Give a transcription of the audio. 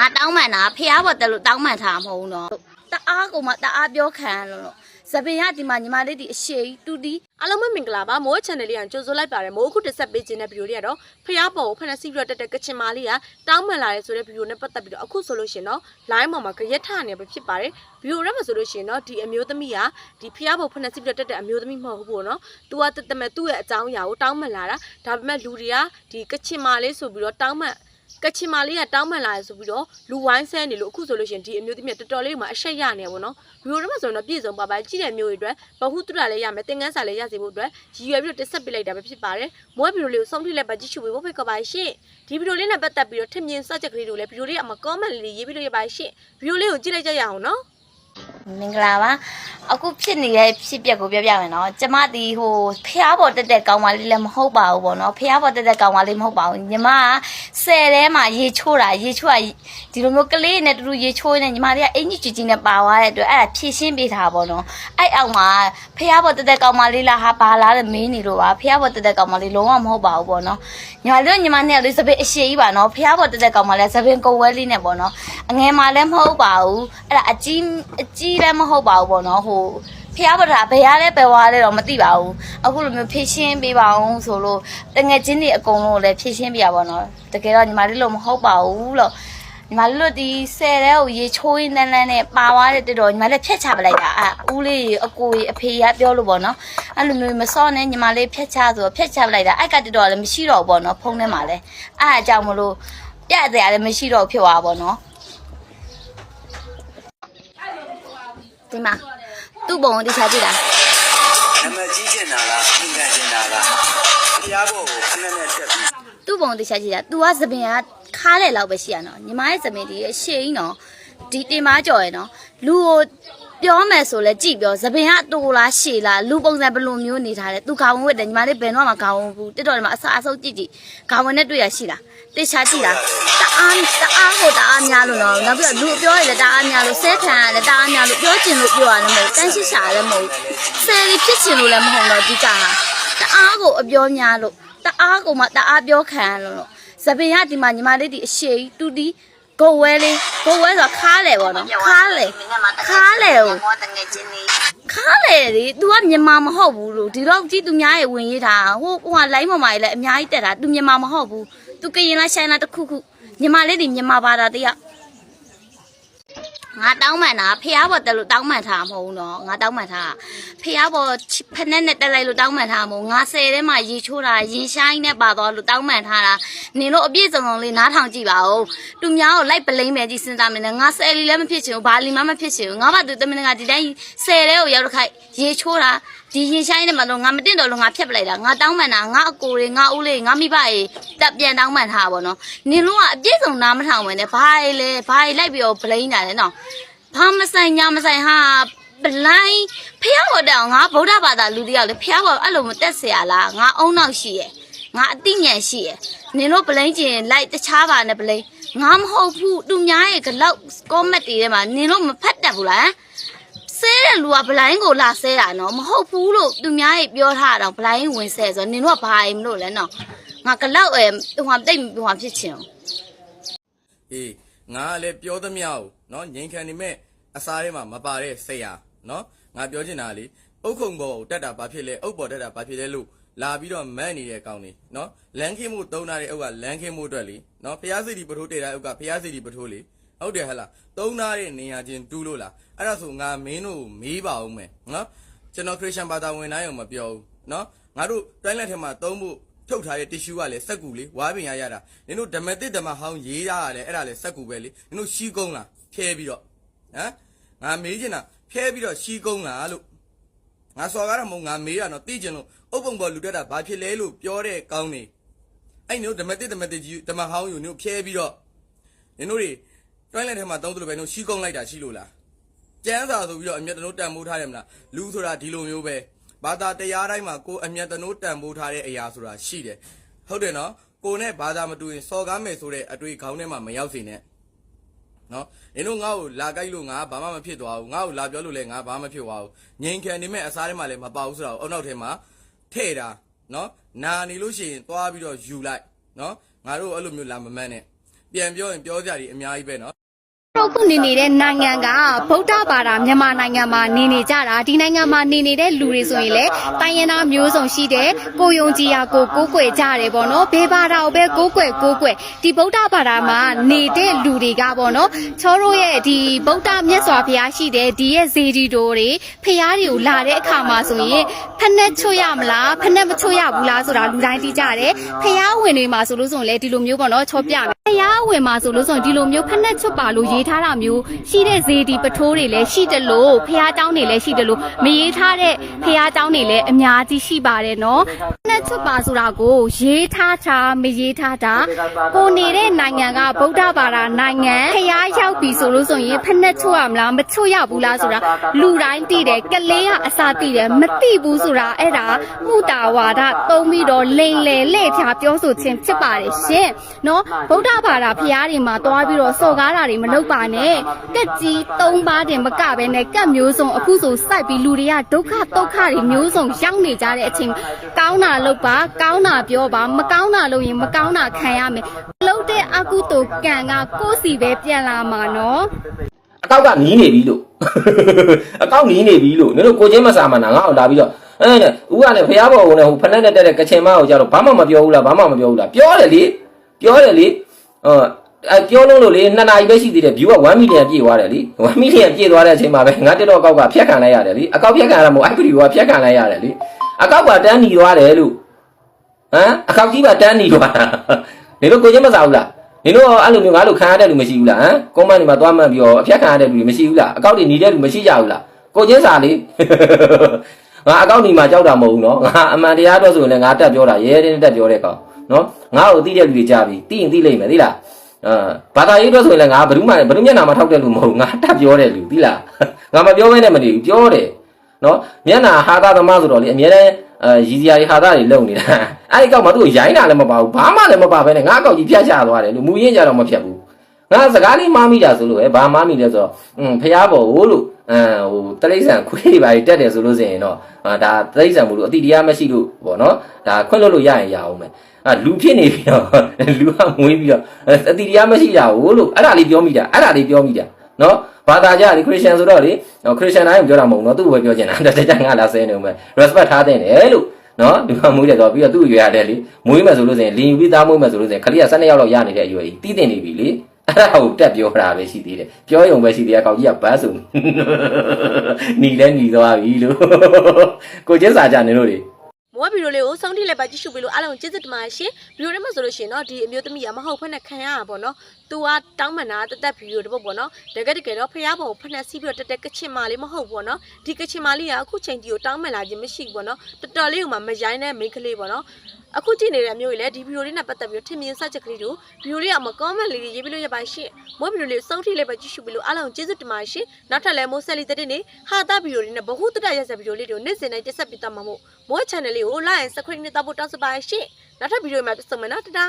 ငါတောင်းမှန်တာဖះဘော်တက်လို့တောင်းမှန်ထားမှာမဟုတ်ဘူးနော်တအားကိုမှတအားပြောခံရလို့လို့သပင်ကဒီမှာညီမလေးဒီအရှိတူတီအားလုံးပဲမင်္ဂလာပါမိုး channel လေးကကြိုဆိုလိုက်ပါတယ်မိုးအခုတစ်ဆက်ပေးခြင်းတဲ့ဗီဒီယိုလေးကတော့ဖျားပေါ်ကိုဖက်နက်စီပြီးတော့တက်တဲ့ကချင်မာလေးကတောင်းမှန်လာတယ်ဆိုတဲ့ဗီဒီယိုနဲ့ပတ်သက်ပြီးတော့အခုဆိုလို့ရှိရင်တော့ line ပေါ်မှာကြရက်ထနေပဲဖြစ်ပါတယ်ဗီဒီယိုထဲမှာဆိုလို့ရှိရင်တော့ဒီအမျိုးသမီးကဒီဖျားပေါ်ဖက်နက်စီပြီးတော့တက်တဲ့အမျိုးသမီးမဟုတ်ဘူးပေါ့နော်သူကတက်တက်မဲ့သူ့ရဲ့အကြောင်းအရာကိုတောင်းမှန်လာတာဒါပေမဲ့လူတွေကဒီကချင်မာလေးဆိုပြီးတော့တောင်းမှန် ကချင်မာလေးကတောင်းမှန်လာရဆိုပြီးတော့လူဝိုင်းဆဲနေလို့အခုဆိုလို့ရှိရင်ဒီအမျိုးသမီးကတော်တော်လေးမှအရှက်ရနေပါဘောနော်ဗီဒီယိုထဲမှာဆိုရင်တော့ပြည့်စုံပါပါကြည့်တဲ့မျိုးတွေအတွက်ဘဟုတုတလည်းရမယ်သင်ခန်းစာလည်းရစေဖို့အတွက်ရည်ရွယ်ပြီးတော့တက်ဆက်ပေးလိုက်တာပဲဖြစ်ပါတယ်မွေးဗီဒီယိုလေးကိုဆုံးဖြတ်လိုက်ပါကြည့်ရှုပေးဖို့ဖိတ်ခေါ်ပါရှင့်ဒီဗီဒီယိုလေးနဲ့ပတ်သက်ပြီးတော့ထင်မြင်စကြက်ကလေးတွေကိုလည်းဗီဒီယိုလေးအမှာ comment လေးရေးပြီးလို့ရပါရှင့်ဗီဒီယိုလေးကိုကြည့်လိုက်ကြရအောင်နော် မင်္ဂလာပါအခုဖြစ်နေတဲ့ဖြစ်ပျက်ကိုပြောပြမယ်နော်ကျမဒီဟိုဖះဘော်တက်တဲ့ကောင်မလေးလည်းမဟုတ်ပါဘူးပေါ့နော်ဖះဘော်တက်တဲ့ကောင်မလေးမဟုတ်ပါဘူးညီမကဆယ်ထဲမှာရေချိုးတာရေချိုးတာဒီလိုမျိုးကလေးနဲ့တူတူရေချိုးနေညီမလေးကအင်ကြီးကြီးကြီးနဲ့ပါသွားတဲ့အတွက်အဲ့ဒါဖြည့်ရှင်းပေးထားပါတော့နော်အဲ့အောက်မှာဖះဘော်တက်တဲ့ကောင်မလေးလားဟာပါလားတဲ့မင်းနေလို့ပါဖះဘော်တက်တဲ့ကောင်မလေးလုံးဝမဟုတ်ပါဘူးပေါ့နော်ညီမလေးညီမနဲ့လေးစပင်းအရှိကြီးပါနော်ဖះဘော်တက်တဲ့ကောင်မလေးစပင်းကုံဝဲလေးနဲ့ပေါ့နော်အငယ်မလည်းမဟုတ်ပါဘူးအဲ့ဒါအကြီးအကြီးလည်းမဟုတ်ပါဘူးပေါ့နော်ဟိုဖះဘော်တာဘယ်ရလဲပဲဝါလဲတော့မသိပါဘူးအခုလိုမျိုးဖြည့်ရှင်းပေးပါအောင်ဆိုလို့တငယ်ချင်းတွေအကုန်လုံးလည်းဖြည့်ရှင်းပေးရပါတော့တကယ်တော့ညီမလေးလို့မဟုတ်ပါဘူးလို့ညီမတို့ဒီဆယ်တဲကိုရေချိုးရင်းတန်းတန်းနဲ့ပါသွားတဲ့တက်တော့ညီမလေးဖြတ်ချပလိုက်တာအာဦးလေးရေအကိုရေအဖေရပြောလို့ပေါ့နော်အဲ့လိုမျိုးမစောနဲ့ညီမလေးဖြတ်ချဆိုတော့ဖြတ်ချပလိုက်တာအဲ့ကတက်တော့လည်းမရှိတော့ဘူးပေါ့နော်ဖုန်းထဲမှာလည်းအဲ့အကြောင်းမလို့ပြက်တယ်လည်းမရှိတော့ဖြစ်သွားပါပေါ့နော် ဒီမှာသူ့ပုံကိုတရားကြည့်တာနမကြီးကျင်တာလားအင်ကန်ကျင်တာလားဖျားဖို့ကိုခဏနဲ့တက်ပြီးသူ့ပုံတရားကြည့်တာ तू ကသပင်ကခါးတဲ့လောက်ပဲရှိရနော်ညီမရဲ့သပင်ဒီအရှိန်နော်ဒီတင်မကြော်ရယ်နော်လူကို ပြောမယ်ဆိုလဲကြည့်ပြောသပင်ကတူလားရှည်လားလူပုံစံဘယ်လိုမျိုးနေထားလဲသူခေါင်းဝတ်တယ်ညီမလေးဘယ်တော့မှခေါင်းဝတ်ဘူးတက်တော်တယ်မှာအဆအဆုပ်ကြည့်ကြည့်ခေါင်းဝတ်နဲ့တွေ့ရရှိလားတေချာကြည့်လားတအားတအားကိုတအားများလို့နော်နောက်ပြီးတော့လူပြောရလဲတအားများလို့ဆဲခံရလဲတအားများလို့ပြောချင်လို့ပြောရတယ်မဟုတ်တန်းရှိရှာလည်းမဟုတ်ဆယ်ရီဖြစ်ချင်လို့လည်းမဟုတ်တော့ဒီကဟာတအားကိုအပြောများလို့တအားကိုမှတအားပြောခံရလို့သပင်ကဒီမှာညီမလေးဒီအရှိတူတီ ဂုတ်ဝဲလေးဂုတ်ဝဲဆိုခါလေပေါ့နော်ခါလေခါလေကို မောတငယ်ချင်းလေး ခါလေလေ तू ကမြန်မာမဟုတ်ဘူးလို့ဒီတော့ကြည့်သူများရဲ့ဝင်ရေးတာဟိုဟိုကလိုင်းပေါ်မှာလည်းအများကြီးတက်တာ तू မြန်မာမဟုတ်ဘူး तू ကရင်လားရှိုင်းလားတစ်ခုခုမြန်မာလေးဒီမြန်မာဘာသာတရား ငါတောင်းမှန်တာဖះဘော်တက်လို့တောင်းမှန်ထားမှာမဟုတ်ဘူးနော်ငါတောင်းမှန်ထားဖះဘော်ဖက်နဲ့နဲ့တက်လိုက်လို့တောင်းမှန်ထားမှာမဟုတ်ငါဆယ်ထဲမှာရေချိုးတာရင်ရှိုင်းနဲ့ပါသွားလို့တောင်းမှန်ထားတာနင်တို့အပြည့်စုံစုံလေးနားထောင်ကြည့်ပါဦးသူများကိုလိုက်ပလိမ့်မယ်ကြည့်စဉ်းစားမယ်နဲ့ငါဆယ်လီလည်းမဖြစ်ချင်ဘူးဘာလီမှမဖြစ်ချင်ဘူးငါဘာသူတမင်ကဒီတိုင်းဆယ်ထဲကိုရောက်တော့ခိုက်ရေချိုးတာ ဒီရင်ရှိုင်းနဲ့မှတော့ငါမတင်တော့လို့ငါဖြတ်ပလိုက်တာငါတောင်းမှန်တာငါအကိုတွေငါဦးလေးငါမိဘတွေတက်ပြန်တောင်းမှန်ထားပါတော့နင်တို့ကအပြည့်စုံနားမထောင်ဝင်နဲ့ဘာလဲဘာလိုက်ပြီးတော့ပလိမ့်တာလဲနော် ဘာမဆိုင်ညာမဆိုင်ဟာပလိုင်းဖះဘော်တောင်ငါဗုဒ္ဓဘာသာလူတယောက်လေဖះဘော်အဲ့လိုမတက်เสียလားငါအုံနောက်ရှိရယ်ငါအသိဉာဏ်ရှိရယ်နင်တို့ပလိန်ကျင်လိုက်တခြားပါနဲ့ပလိန်ငါမဟုတ်ဘူးသူများရဲ့ဂလောက်ကောမက်တွေထဲမှာနင်တို့မဖတ်တတ်ဘူးလား ဆဲတဲ့လူကပလိုင်းကိုလာဆဲတာနော်မဟုတ်ဘူးလို့သူများရဲ့ပြောထားတာပလိုင်းဝင်ဆဲဆိုနင်တို့ကဘာရင်မလို့လဲနော်ငါဂလောက်အဲဟိုတိတ်ဟိုဖြစ်ချင်အေးငါကလည်းပြောသမျှကိုနော်ငိန်ခံနေမဲ့အစားထဲမှာမပါတဲ့စိတ်ဟာနော်ငါပြောချင်တာလေအုတ်ခုံပေါ်ကိုတက်တာဘာဖြစ်လဲအုတ်ပေါ်တက်တာဘာဖြစ်လဲလို့လာပြီးတော့မန့်နေတဲ့ကောင်နေနော်လမ်းခင်းမှုသုံးထားတဲ့အုတ်ကလမ်းခင်းမှုအတွက်လေနော်ဖျားစီတီပထိုးတဲ့တဲ့အုတ်ကဖျားစီတီပထိုးလေ ဟုတ်တယ်ဟဟလားသုံးထားတဲ့နေရာချင်းတူးလို့လားအဲ့ဒါဆိုငါမင်းတို့ကိုမေးပါဦးမယ်နော်ကျွန်တော်ခရစ်ယာန်ဘာသာဝင်တိုင်းအောင်မပြောဘူးနော်ငါတို့တိုင်းလက်ထဲမှာသုံးဖို့ထုတ်ထားတဲ့တ िश ူးကလည်းစက်ကူလေဝါးပင်ရရတာနင်တို့ဓမ္မတစ်ဓမ္မဟောင်းရေးရရတယ်အဲ့ဒါလည်းစက်ကူပဲလေနင်တို့ရှီးကုန်းလားဖျဲပြီးတော့ဟမ်ငါမေးချင်တာဖျဲပြီးတော့ရှီးကုန်းလားလို့ငါစော်ကားတော့မဟုတ်ငါမေးတာတော့သိချင်လို့အုပ်ပုံပေါ်လူတက်တာဘာဖြစ်လဲလို့ပြောတဲ့ကောင်းနေအဲ့နင်တို့ဓမ္မတစ်ဓမ္မတစ်ကြီးဓမ္မဟောင်းယူနင်တို့ဖျဲပြီးတော့နင်တို့တွေ တွိုင်းလက်ထဲမှာသုံးသလိုပဲနင်တို့ရှီးကုန်းလိုက်တာရှိလို့လားကျန်းစာဆိုပြီးတော့အမျက်တနိုးတန်မိုးထားတယ်မလားလူဆိုတာဒီလိုမျိုးပဲဘာသာတရားတိုင်းမှာကိုယ်အမျက်တနိုးတန်မိုးထားတဲ့အရာဆိုတာရှိတယ်ဟုတ်တယ်နော်ကိုယ်နဲ့ဘာသာမတူရင်စော်ကားမယ်ဆိုတဲ့အတွေ့ခေါင်းထဲမှာမရောက်စေနဲ့နော်နင်တို့ငါ့ကိုလာကြိုက်လို့ငါဘာမှမဖြစ်သွားဘူးငါ့ကိုလာပြောလို့လည်းငါဘာမှမဖြစ်သွားဘူးငိန်ခံနေမဲ့အစားထဲမှာလည်းမပါဘူးဆိုတော့အုံနောက်ထဲမှာထဲ့တာနော်နာနေလို့ရှိရင်သွားပြီးတော့ယူလိုက်နော်ငါတို့အဲ့လိုမျိုးလာမမန်းနဲ့ပြန်ပြောရင်ပြောကြတယ်အများကြီးပဲနော် တို့ခုနေနေတဲ့နိုင်ငံကဗုဒ္ဓဘာသာမြန်မာနိုင်ငံမှာနေနေကြတာဒီနိုင်ငံမှာနေနေတဲ့လူတွေဆိုရင်လေတိုင်းရင်းသားမျိုးစုံရှိတဲ့ကိုယုံကြည်ရာကိုကိုးကွယ်ကြတယ်ပေါ့နော်ဘေးဘာသာကိုပဲကိုးကွယ်ကိုးကွယ်ဒီဗုဒ္ဓဘာသာမှာနေတဲ့လူတွေကပေါ့နော်ချောတို့ရဲ့ဒီဗုဒ္ဓမြတ်စွာဘုရားရှိတဲ့ဒီရဲ့ဇေဒီတိုတွေဖျားတွေကိုလာတဲ့အခါမှာဆိုရင်ဖက်နဲ့ချွတ်ရမလားဖက်နဲ့မချွတ်ရဘူးလားဆိုတာလူတိုင်းသိကြတယ်ဖျားဝင်တွေမှာဆိုလို့ဆိုရင်လေဒီလိုမျိုးပေါ့နော်ချောပြ မယ်ဖျားဝင်မှာဆိုလို့ဆိုရင်ဒီလိုမျိုးဖက်နဲ့ချွတ်ပါလို့ရေးထားတာမျိုးရှိတဲ့ဇေဒီပထိုးတွေလည်းရှိတယ်လို့ဖျားเจ้าတွေလည်းရှိတယ်လို့မရေးထားတဲ့ဖျားเจ้าတွေလည်းအများကြီးရှိပါတယ်နော်ဖက်နဲ့ချွတ်ပါဆိုတာကိုရေးထားတာမရေးထားတာကိုနေတဲ့နိုင်ငံကဗုဒ္ဓဘာသာနိုင်ငံဖျားရောက်ပြီဆိုလို့ဆိုရင်ဖက်နဲ့ချွတ်ရမလားမချွတ်ရဘူးလားဆိုတာလူတိုင်းသိတယ်ကလေးကအစာသိတယ်မသိဘူးဆိုတာအဲ့ဒါမှုတာဝါဒသုံးပြီးတော့လိန်လေလေဖြာပြောဆိုခြင်းဖြစ်ပါတယ်ရှင်နော်ဗုဒ္ဓ ဘာသာဖျားတွေမှာတွားပြီးတော့စော်ကားတာတွေမလုပ်ပါနဲ့ကက်ကြီး၃ပါးတင်မကပဲနဲ့ကက်မျိုးစုံအခုဆိုစိုက်ပြီးလူတွေကဒုက္ခဒုက္ခတွေမျိုးစုံရောက်နေကြတဲ့အချိန်ကောင်းတာလုပ်ပါကောင်းတာပြောပါမကောင်းတာလုပ်ရင်မကောင်းတာခံရမယ်လုပ်တဲ့အကုသိုလ်ကံကကိုယ့်စီပဲပြန်လာမှာနော်အကောက်ကနီးနေပြီလို့အကောက်နီးနေပြီလို့နင်တို့ကိုချင်းမစာမနာငါ့ကိုလာပြီးတော့အဲနဲ့ဦးကလည်းဖះဘော်ကလည်းဟိုဖက်နဲ့တက်တဲ့ကချင်မကိုကြတော့ဘာမှမပြောဘူးလားဘာမှမပြောဘူးလားပြောတယ်လေပြောတယ်လေ ဟောအဲပြောလုံးလို့လေနှစ်နာရီပဲရှိသေးတယ် view က1 million ပြည့်သွားတယ်လေ1 million ပြည့်သွားတဲ့အချိန်မှာပဲငါတက်တော့အကောက်ကဖျက်ခံလိုက်ရတယ်လေအကောက်ဖျက်ခံရတာမဟုတ်အဲ့ဗီဒီယိုကဖျက်ခံလိုက်ရတယ်လေအကောက်ကတန်းหนีသွားတယ်လို့ဟမ်အကောက်ကြီးကတန်းหนีသွားတာနေတို့ကိုချင်းမစားဘူးလား နင်တို့ရောအဲ့လိုမျိုးငါတို့ခံရတဲ့လူမရှိဘူးလားဟမ်ကွန်မန့်တွေမှာသွားမှန်ပြီးတော့အဖြတ်ခံရတဲ့လူတွေမရှိဘူးလားအကောက်တွေနေတဲ့လူမရှိကြဘူးလားကိုချင်းစာလေးငါအကောက်နေမှာကြောက်တာမဟုတ်ဘူးနော်ငါအမှန်တရားတော့ဆိုရင်လည်းငါတက်ပြောတာရဲရဲတက်ပြောတဲ့ကောင် နော်ငါ့ကိုသိတဲ့လူတွေကြားပြီသိရင်သိလိမ့်မယ်သိလားအာဘာသာရေးတော့ဆိုရင်လည်းငါဘယ်သူမှဘယ်သူမျက်နှာမှာထောက်တဲ့လူမဟုတ်ငါတက်ပြောတဲ့လူသိလားငါမပြောဘဲနဲ့မနေဘူးပြောတယ်နော်မျက်နှာဟာသာသမားဆိုတော့လေအများနဲ့အဲရည်စရာတွေဟာသာတွေလုံနေတာအဲ့ဒီကောက်မှာသူ့ကိုရိုင်းတာလည်းမပါဘူးဘာမှလည်းမပါဘဲနဲ့ငါအကောက်ကြီးဖြတ်ချသွားတယ်လို့မူရင်းကြတော့မဖြတ်ဘူး ငါစကားလေးမှားမိတာဆိုလို့ပဲဘာမှားမိလဲဆိုတော့อืมဖះဘော်ဟိုလို့အမ်ဟိုတလိษံခွေးတွေပါတက်တယ်ဆိုလို့ဆိုရင်တော့အာဒါတလိษံမှုလို့အတိတရားမရှိလို့ပေါ့နော်ဒါခွင့်လွတ်လို့ရရင်ရအောင်မယ်အာလူဖြစ်နေပြီးတော့လူကငွေးပြီးတော့အတိတရားမရှိတာဟိုလို့အဲ့ဒါလေးပြောမိတာအဲ့ဒါလေးပြောမိတာနော်ဘာသာကြလေခရစ်ယာန်ဆိုတော့လေခရစ်ယာန်တိုင်းပြောတာမဟုတ်ဘူးနော်သူ့ကိုပဲပြောချင်တာတကြငါလာဆဲနေဦးမယ် respect ထားတဲ့တယ်လို့ နော်ဒီမှာမွေးတယ်ဆိုတော့ပြီးတော့သူ့ရွယ်ရတယ်လေမွေးမယ်ဆိုလို့ဆိုရင်လင်ယူပြီးသားမွေးမယ်ဆိုလို့ဆိုရင်ခလေးက12ရောက်လောက်ရနေတဲ့အရွယ်ကြီးတီးတင်နေပြီလေ အဲ့ဒါကိုတက်ပြောတာပဲရှိသေးတယ်ပြောရုံပဲရှိသေးတယ်ကောင်ကြီးကဘတ်ဆိုหนีလဲหนีသွားပြီလို့ကိုကျင်းစာကြနေလို့လေ မောဗီဒီယိုလေးကိုဆုံးထိလိုက်ပါကြည့်ရှုပြီးလို့အားလုံးကျေးဇူးတင်ပါတယ်ရှင်ဗီဒီယိုထဲမှာဆိုလို့ရှိရင်တော့ဒီအမျိုးသမီးကမဟုတ်ဖက်နဲ့ခံရတာပေါ့နော်သူကတောင်းပန်တာတက်တက်ဗီဒီယိုတစ်ပုတ်ပေါ့နော်တကယ်တကယ်တော့ဖះဘော်ကိုဖက်နဲ့စီးပြီးတော့တက်တက်ကချင်မာလေးမဟုတ်ဘူးပေါ့နော်ဒီကချင်မာလေးကအခုချိန်ကြီးကိုတောင်းပန်လာခြင်းမရှိဘူးပေါ့နော်တော်တော်လေးကမှမရိုင်းတဲ့မိန်းကလေးပေါ့နော် အခုကြည့်နေတဲ့အမျိုးကြီးလည်းဒီဗီဒီယိုလေးနဲ့ပတ်သက်ပြီးတော့ထင်မြင်စချက်ကလေးတို့ဗီဒီယိုလေးကမကောမန့်လေးရေးပြီးလို့ရပါရှင်မောဗီဒီယိုလေးကိုဆုံးထိလိုက်ပါကြည့်ရှုပြီးလို့အားလုံးကျေးဇူးတင်ပါတယ်ရှင်နောက်ထပ်လည်းမိုးဆက်လီတဲ့နေဟာတာဗီဒီယိုလေးနဲ့ဘ ഹു တတရက်ဆက်ဗီဒီယိုလေးတွေကိုနေ့စဉ်တိုင်းတက်ဆက်ပြသမှာမို့မိုး channel လေးကို like and subscribe နဲ့တောက်ဖို့တောင်းဆိုပါရှင်နောက်ထပ်ဗီဒီယိုမှာပြန်ဆုံမယ်နော်တဒါ